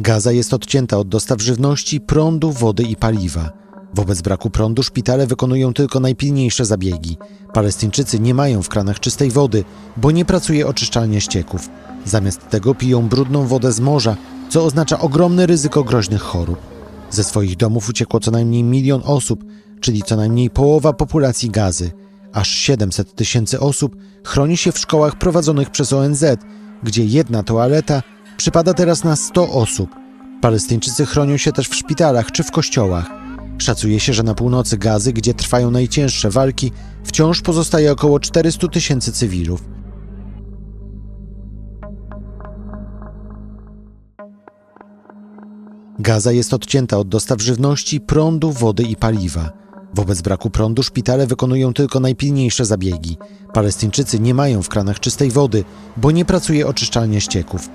Gaza jest odcięta od dostaw żywności, prądu, wody i paliwa. Wobec braku prądu szpitale wykonują tylko najpilniejsze zabiegi. Palestyńczycy nie mają w kranach czystej wody, bo nie pracuje oczyszczalnia ścieków. Zamiast tego piją brudną wodę z morza, co oznacza ogromne ryzyko groźnych chorób. Ze swoich domów uciekło co najmniej milion osób, czyli co najmniej połowa populacji Gazy. Aż 700 tysięcy osób chroni się w szkołach prowadzonych przez ONZ, gdzie jedna toaleta przypada teraz na 100 osób. Palestyńczycy chronią się też w szpitalach czy w kościołach. Szacuje się, że na północy Gazy, gdzie trwają najcięższe walki, wciąż pozostaje około 400 tysięcy cywilów. Gaza jest odcięta od dostaw żywności, prądu, wody i paliwa. Wobec braku prądu szpitale wykonują tylko najpilniejsze zabiegi. Palestyńczycy nie mają w kranach czystej wody, bo nie pracuje oczyszczalnia ścieków.